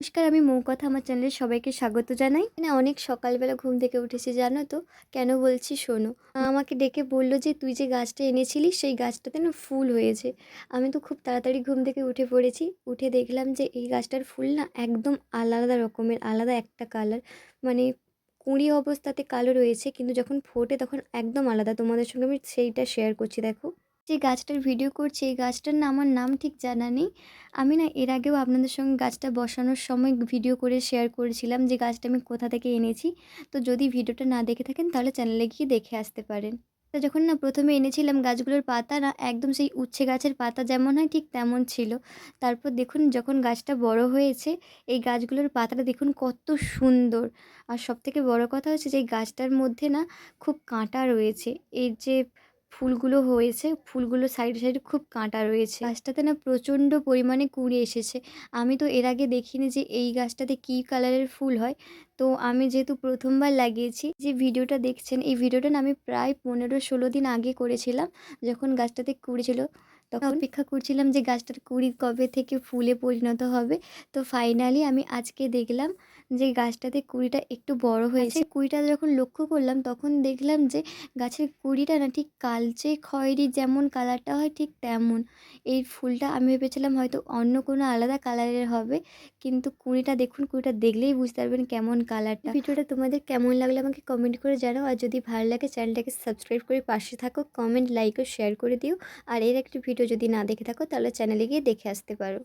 নমস্কার, আমি মৌকথা, আমার চ্যানেলে সবাইকে স্বাগত জানাই। না অনেক সকালবেলা ঘুম থেকে উঠেছি, জানো তো? কেন বলছি শোনো? আমাকে ডেকে বলল যে, তুই যে গাছটা এনেছিলিস সেই গাছটাতে না ফুল হয়েছে। আমি তো খুব তাড়াতাড়ি ঘুম থেকে উঠে পড়েছি। উঠে দেখলাম যে, এই গাছটার ফুল না একদম আলাদা রকমের, আলাদা একটা কালার। মানে কুঁড়ি অবস্থাতে কালো রয়েছে, কিন্তু যখন ফোটে তখন একদম আলাদা। তোমাদের সঙ্গে আমি সেইটা শেয়ার করছি, দেখো। যে গাছটার ভিডিও করছি, এই গাছটার না আমার নাম ঠিক জানা নেই। আমি না এর আগেও আপনাদের সঙ্গে গাছটা বসানোর সময় ভিডিও করে শেয়ার করেছিলাম যে গাছটা আমি কোথা থেকে এনেছি। তো যদি ভিডিওটা না দেখে থাকেন, তাহলে চ্যানেলে গিয়ে দেখে আসতে পারেন। তো যখন না প্রথমে এনেছিলাম গাছগুলোর পাতা, না একদম সেই উচ্ছে গাছের পাতা যেমন হয় ঠিক তেমন ছিল। তারপর দেখুন যখন গাছটা বড় হয়েছে, এই গাছগুলোর পাতাটা দেখুন কত সুন্দর। আর সবথেকে বড় কথা হচ্ছে যে গাছটার মধ্যে না খুব কাঁটা রয়েছে। এর যে ফুলগুলো হয়েছে, ফুলগুলো সাইডে সাইডে খুব কাঁটা রয়েছে। গাছটাতে না প্রচণ্ড পরিমাণে কুঁড়ি এসেছে। আমি তো এর আগে দেখিনি যে এই গাছটাতে কী কালারের ফুল হয়। তো আমি যেহেতু প্রথমবার লাগিয়েছি, যে ভিডিওটা দেখছেন, এই ভিডিওটা আমি প্রায় পনেরো ষোলো দিন আগে করেছিলাম, যখন গাছটাতে কুড়ি ছিল। তখন অপেক্ষা করছিলাম যে গাছটার কুড়ি কবে থেকে ফুলে পরিণত হবে। তো ফাইনালি আমি আজকে দেখলাম যে গাছটাতে কুড়িটা একটু বড় হয়েছে। কুড়িটা যখন লক্ষ্য করলাম তখন দেখলাম যে গাছের কুড়িটা না ঠিক কালচে খয়েরি যেমন কালারটা হয় ঠিক তেমন। এই ফুলটা আমি ভেবেছিলাম হয়তো অন্য কোনো আলাদা কালারের হবে। কিন্তু কুড়িটা দেখুন কুড়িটা দেখলেই বুঝতে পারবেন কেমন কালারটা। ভিডিওটা তোমাদের কেমন লাগল আমাকে কমেন্ট করে জানাও। আর যদি ভালো লাগে চ্যানেলটাকে সাবস্ক্রাইব করে পাশে থাকো। কমেন্ট লাইক ও শেয়ার করে দিও। আর এর একটি ভিডিও যদি না দেখে থাকো তাহলে চ্যানেলে গিয়ে দেখে আসতে পারো।